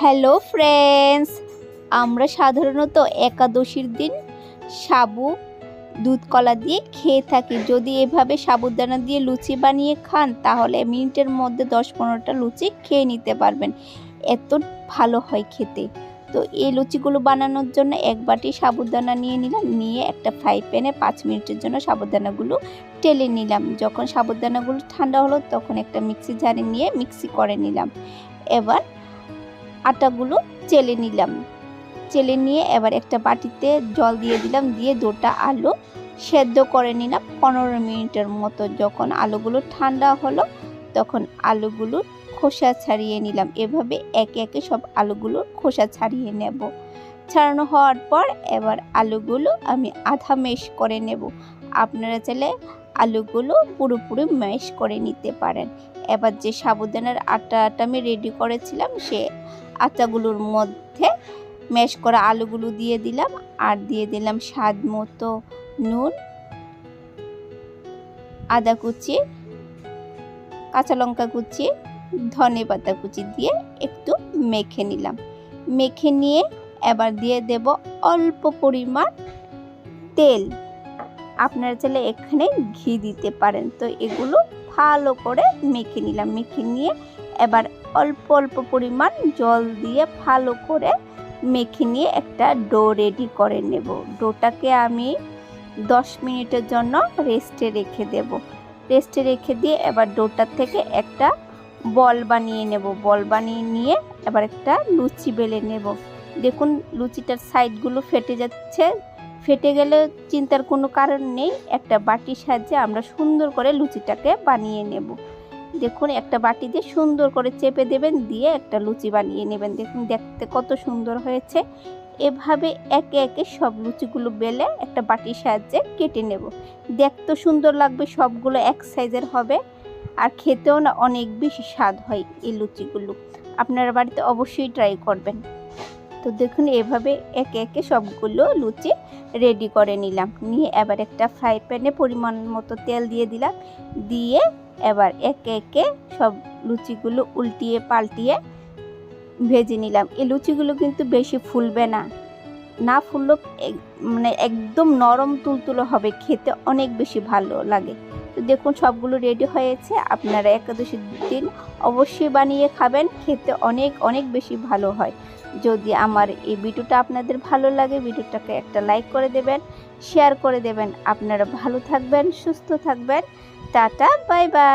Hello friends, আমরা সাধারণত একাদশীর দিন সাবু, দুধ কলা দিয়ে খেয়ে থাকি। যদি এভাবে সাবুদানা দিয়ে লুচি বানিয়ে খান, তাহলে মিনিটের মধ্যে দশ পনেরোটা লুচি খেয়ে নিতে পারবেন। এত ভালো হয় খেতে। তো এই লুচিগুলো বানানোর জন্য এক বাটি সাবুদানা নিয়ে নিলাম, নিয়ে একটা ফ্রাই প্যানে পাঁচ মিনিটের জন্য সাবুদানাগুলো টেলে নিলাম। যখন সাবুদানাগুলো ঠান্ডা হলো, তখন একটা মিক্সি জারে নিয়ে মিক্সি করে নিলাম। এবার আটাগুলো চেলে নিলাম। চেলে নিয়ে এবার একটা বাটিতে জল দিয়ে দিলাম, দিয়ে দুটা আলু সেদ্ধ করে নিলাম। পনেরো মিনিটের মতো যখন আলুগুলো ঠান্ডা হলো, তখন আলুগুলো খোসা ছাড়িয়ে নিলাম। এভাবে একে একে সব আলুগুলো খোসা ছাড়িয়ে নেব। ছাড়ানো হওয়ার পর এবার আলুগুলো আমি আধা মেশ করে নেব। আপনারা চাইলে আলুগুলো পুরোপুরি ম্যাশ করে নিতে পারেন। এবার যে সাবুদানার আটাটা আমি রেডি করেছিলাম, সে আটাগুলোর মধ্যে ম্যাশ করা আলুগুলো দিয়ে দিলাম আর দিয়ে দিলাম স্বাদ মতো নুন, আদা কুচি, কাঁচা লঙ্কা কুচি, ধনে পাতা কুচি দিয়ে একটু মেখে নিলাম। মেখে নিয়ে এবার দিয়ে দেব অল্প পরিমাণ তেল। আপনারা চাইলে এখানে ঘি দিতে পারেন। তো এগুলো ভালো করে মেখে নিলাম। মেখে নিয়ে এবার অল্প অল্প পরিমাণ জল দিয়ে ভালো করে মেখে নিয়ে একটা ডো রেডি করে নেব। ডোটাকে আমি দশ মিনিটের জন্য রেস্টে রেখে দেব। রেস্টে রেখে দিয়ে এবার ডোটার থেকে একটা বল বানিয়ে নেব। বল বানিয়ে নিয়ে এবার একটা লুচি বেলে নেব। দেখুন, লুচিটার সাইডগুলো ফেটে যাচ্ছে। ফেটে গেলে চিন্তার কোনো কারণ নেই। একটা বাটির সাহায্যে আমরা সুন্দর করে লুচিটাকে বানিয়ে নেব। দেখুন, একটা বাটি দিয়ে সুন্দর করে চেপে দেবেন, দিয়ে একটা লুচি বানিয়ে নেবেন। দেখুন, দেখতে কত সুন্দর হয়েছে। এভাবে একে একে সব লুচিগুলো বেলে একটা বাটির সাহায্যে কেটে নেব। দেখতে সুন্দর লাগবে, সবগুলো এক সাইজের হবে। আর খেতেও না অনেক বেশি স্বাদ হয় এই লুচিগুলো। আপনারা বাড়িতে অবশ্যই ট্রাই করবেন। তো দেখুন, এভাবে একে একে সবগুলো লুচি রেডি করে নিলাম। নিয়ে এবার একটা ফ্রাই প্যানে পরিমাণ মতো তেল দিয়ে দিলাম। দিয়ে এবার একে একে সব লুচিগুলো উল্টিয়ে পাল্টিয়ে ভেজে নিলাম। এই লুচিগুলো কিন্তু বেশি ফুলবে না। না ফুললেও মানে একদম নরম তুলতুলো হবে, খেতে অনেক বেশি ভালো লাগে। তো দেখুন, সবগুলো রেডি হয়েছে, আপনারা একাদশীর দিন অবশ্যই বানিয়ে খাবেন, খেতে অনেক অনেক বেশি ভালো হয়। যদি আমার এই ভিডিওটা আপনাদের ভালো লাগে, ভিডিওটাকে একটা লাইক করে দেবেন শেয়ার করে দেবেন। আপনারা ভালো থাকবেন, সুস্থ থাকবেন। Tata bye bye